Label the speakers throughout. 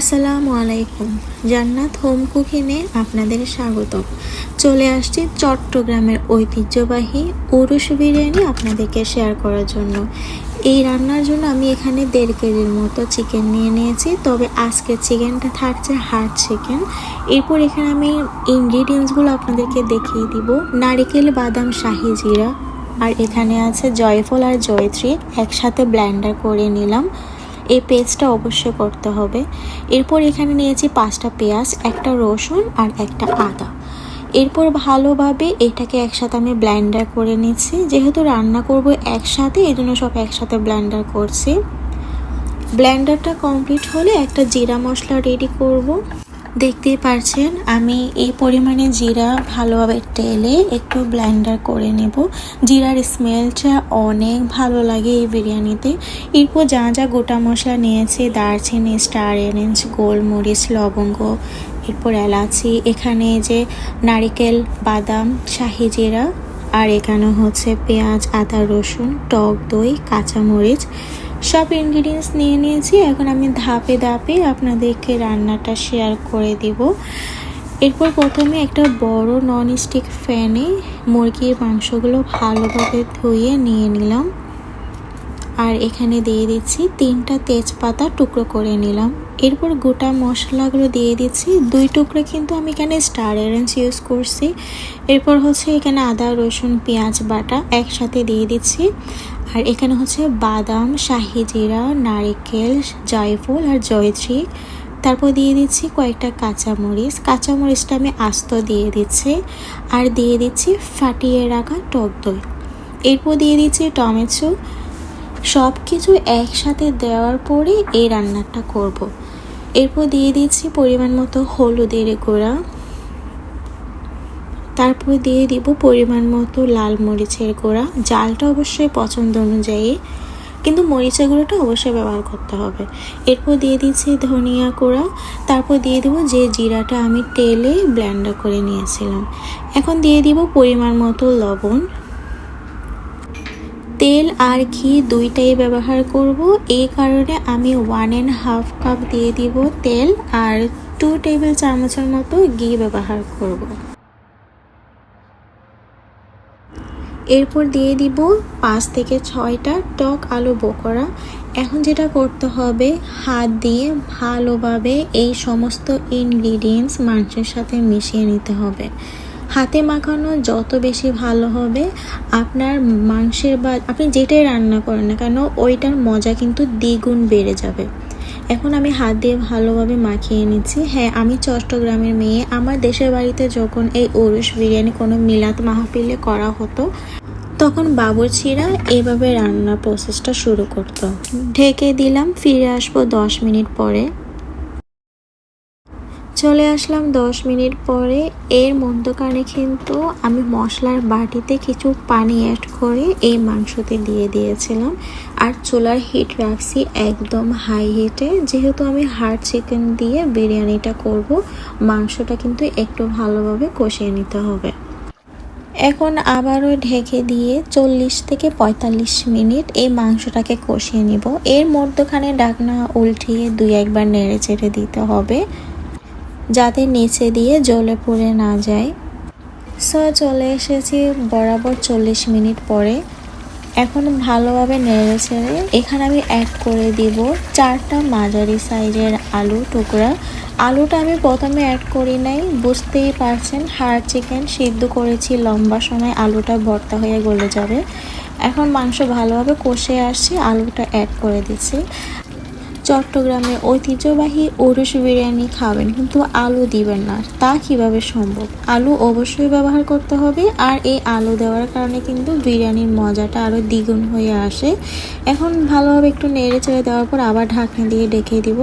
Speaker 1: আসসালামু আলাইকুম। জান্নাত হোম কুকিংয়ে আপনাদের স্বাগত চলে আসছি চট্টগ্রামের ঐতিহ্যবাহী উরুষ বিরিয়ানি আপনাদেরকে শেয়ার করার জন্য। এই রান্নার জন্য আমি এখানে দেড় কেজির মতো চিকেন নিয়ে নিয়েছি, তবে আজকে চিকেনটা থাকছে হার্ড চিকেন এরপর এখানে আমি ইনগ্রিডিয়েন্টসগুলো আপনাদেরকে দেখিয়ে দিব। নারিকেল, বাদাম, শাহি জিরা, আর এখানে আছে জয়ফল আর জয়ত্রী। একসাথে ব্ল্যান্ডার করে নিলাম। এই পেস্টটা অবশ্যই করতে হবে। এরপর এখানে নিয়েছি পাঁচটা পেঁয়াজ, একটা রসুন আর একটা আদা। এরপর ভালোভাবে এটাকে একসাথে আমি ব্লেন্ডার করে নিচ্ছি। যেহেতু রান্না করব একসাথে এই জন্য সব একসাথে ব্লেন্ডার করছি। ব্লেন্ডারটা কমপ্লিট হলে একটা জিরা মশলা রেডি করব। দেখতেই পারছেন, আমি এই পরিমাণে জিরা ভালোভাবে টেলে একটু ব্লেন্ডার করে নেব। জিরার স্মেলটা অনেক ভালো লাগে এই বিরিয়ানিতে। এরপর যা যা গোটা মশলা নিয়েছি, দারচিনি স্টার এরেঞ্জ গোলমরিচ, লবঙ্গ, এরপর এলাচি, এখানে যে নারিকেল, বাদাম, শাহি জিরা, আর এখানে হচ্ছে পেঁয়াজ, আদা, রসুন, টক দই, কাঁচামরিচ সব ইনগ্রিডিয়েন্টস নিয়ে নিয়েছি। এখন আমি ধাপে ধাপে আপনাদেরকে রান্নাটা শেয়ার করে দিব। এরপর প্রথমে একটা বড় নন স্টিক ফ্যানে মুরগির মাংসগুলো ভালোভাবে ধুয়ে নিয়ে নিলাম। আর এখানে দিয়ে দিচ্ছি তিনটা তেজপাতা টুকরো করে নিলাম। এরপর গোটা মশলাগুলো দিয়ে দিচ্ছি। দুই টুকরো কিন্তু আমি এখানে স্টার অরেঞ্জ ইউজ করছি। এরপর হচ্ছে এখানে আদা, রসুন, পেঁয়াজ, বাটা একসাথে দিয়ে দিচ্ছি। আর এখানে হচ্ছে বাদাম, শাহি জিরা, নারিকেল, জয়ফল আর জয়ত্রী। তারপর দিয়ে দিচ্ছি কয়েকটা কাঁচামরিচ। কাঁচামরিচটা আমি আস্ত দিয়ে দিচ্ছি আর দিয়ে দিচ্ছি ফাটিয়ে রাখা টক দই। এরপর দিয়ে দিচ্ছি টমেটো। সব কিছু একসাথে দেওয়ার পরে এই রান্নাটা করব। এরপর দিয়ে দিচ্ছি পরিমাণ মতো হলুদের গুঁড়া। তারপর দিয়ে দিব পরিমাণ মতো লাল মরিচের গুঁড়া। জালটা অবশ্যই পছন্দ অনুযায়ী, কিন্তু মরিচের গুঁড়োটা অবশ্যই ব্যবহার করতে হবে। এরপর দিয়ে দিচ্ছি ধনিয়া গুঁড়া। তারপর দিয়ে দেবো যে জিরাটা আমি তেলে ব্ল্যান্ডার করে নিয়েছিলাম। এখন দিয়ে দিব পরিমাণ মতো লবণ। তেল আর ঘি দুইটাই ব্যবহার করব। এই কারণে আমি ওয়ান অ্যান্ড হাফ কাপ দিয়ে দিব তেল আর টু টেবিল চামচের মতো ঘি ব্যবহার করব। এরপর দিয়ে দিব পাঁচ থেকে ছয়টা টক আলু বোকরা এখন যেটা করতে হবে, হাত দিয়ে ভালোভাবে এই সমস্ত ইনগ্রিডিয়েন্টস মাংসের সাথে মিশিয়ে নিতে হবে। হাতে মাখানো যত বেশি ভালো হবে, আপনার মাংসের বা আপনি যেটাই রান্না করেন না কেন, ওইটার মজা কিন্তু দ্বিগুণ বেড়ে যাবে। এখন আমি হাত দিয়ে ভালোভাবে মাখিয়ে নিচ্ছি। হ্যাঁ আমি চট্টগ্রামের মেয়ে। আমার দেশের বাড়িতে যখন এই ওরুস বিরিয়ানি কোনো মিলাদ মাহফিলে করা হতো তখন বাবুর্চিরা এভাবে রান্নার প্রসেসটা শুরু করতো। ঢেকে দিলাম, ফিরে আসব দশ মিনিট পরে। চলে আসলাম দশ মিনিট পরে। এর মধ্যখানে কিন্তু আমি মশলার বাটিতে কিছু পানি অ্যাড করে এই মাংসতে দিয়ে দিয়েছিলাম। আর চুলার হিট রাখছি একদম হাই হিটে যেহেতু আমি হার্ড চিকেন দিয়ে বিরিয়ানিটা করব, মাংসটা কিন্তু একটু ভালোভাবে কষিয়ে নিতে হবে। এখন আবারও ঢেকে দিয়ে চল্লিশ থেকে পঁয়তাল্লিশ মিনিট এই মাংসটাকে কষিয়ে নিব। এর মধ্যখানে ডাকনা উল্টিয়ে দুই একবার নেড়ে চেড়ে দিতে হবে, যাতে নিচে দিয়ে জলে পুড়ে না যায়। সো চলে এসেছি বরাবর চল্লিশ মিনিট পরে। এখন ভালোভাবে নেড়ে ছেড়ে এখানে আমি অ্যাড করে দিব চারটা মাঝারি সাইজের আলু টুকরা। আলুটা আমি প্রথমে অ্যাড করি নাই, বুঝতেই পারছেন হাড় চিকেন সিদ্ধ করেছি, লম্বা সময় আলুটা ভর্তা হয়ে গলে যাবে। এখন মাংস ভালোভাবে কষে আসছি, আলুটা অ্যাড করে দিচ্ছি। চট্টগ্রামে ঐতিহ্যবাহী ওরস বিরিয়ানি খাবেন কিন্তু আলু দিবেন না। তা কীভাবে সম্ভব? আলু অবশ্যই ব্যবহার করতে হবে আর এই আলু দেওয়ার কারণে কিন্তু বিরিয়ানির মজাটা আরও দ্বিগুণ হয়ে আসে। এখন ভালোভাবে একটু নেড়ে চেড়ে দেওয়ার পর আবার ঢাকনা দিয়ে ডেকে দিব।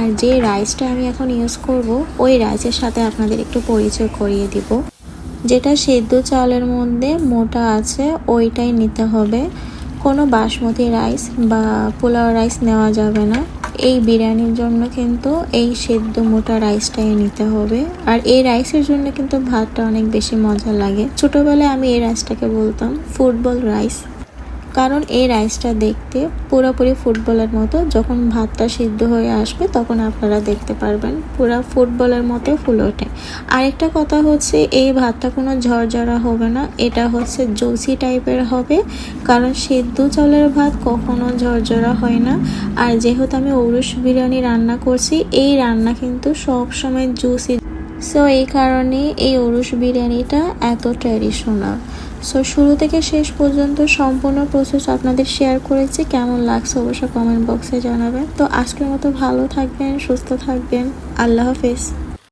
Speaker 1: আর যে রাইসটা আমি এখন ইউজ করব, ওই রাইসের সাথে আপনাদের একটু পরিচয় করিয়ে দিব। যেটা সেদ্ধ চালের মধ্যে মোটা আছে, ওইটাই নিতে হবে। কোনো বাসমতি রাইস বা পোলাও রাইস নেওয়া যাবে না। এই বিরিয়ানির জন্য কিন্তু এই সেদ্ধ মোটা রাইসটাই নিতে হবে। আর এই রাইসের জন্য কিন্তু ভাতটা অনেক বেশি মজা লাগে। ছোটবেলায় আমি এই রাইসটাকে বলতাম ফুটবল রাইস কারণ এই রাইসটা দেখতে পুরোপুরি ফুটবলের মতো। যখন ভাতটা সিদ্ধ হয়ে আসবে, তখন আপনারা দেখতে পারবেন পুরো ফুটবলের মতো ফুল ওঠে। আরেকটা কথা হচ্ছে, এই ভাতটা কোনো ঝরঝরা হবে না। এটা হচ্ছে জুসি টাইপের হবে, কারণ সিদ্ধ চালের ভাত কখনো ঝরঝরা হয় না। আর যেহেতু আমি ঔরস বিরিয়ানি রান্না করছি, এই রান্না কিন্তু সব সময় জুসি। সো এই কারণে এই ওরস বিরিয়ানিটা এত ট্র্যাডিশনাল সো শুরু থেকে শেষ পর্যন্ত সম্পূর্ণ প্রসেস আপনাদের শেয়ার করেছি। কেমন লাগছে অবশ্যই কমেন্ট বক্সে জানাবেন। তো আজকের মতো ভালো থাকবেন, সুস্থ থাকবেন। আল্লাহ হাফেজ।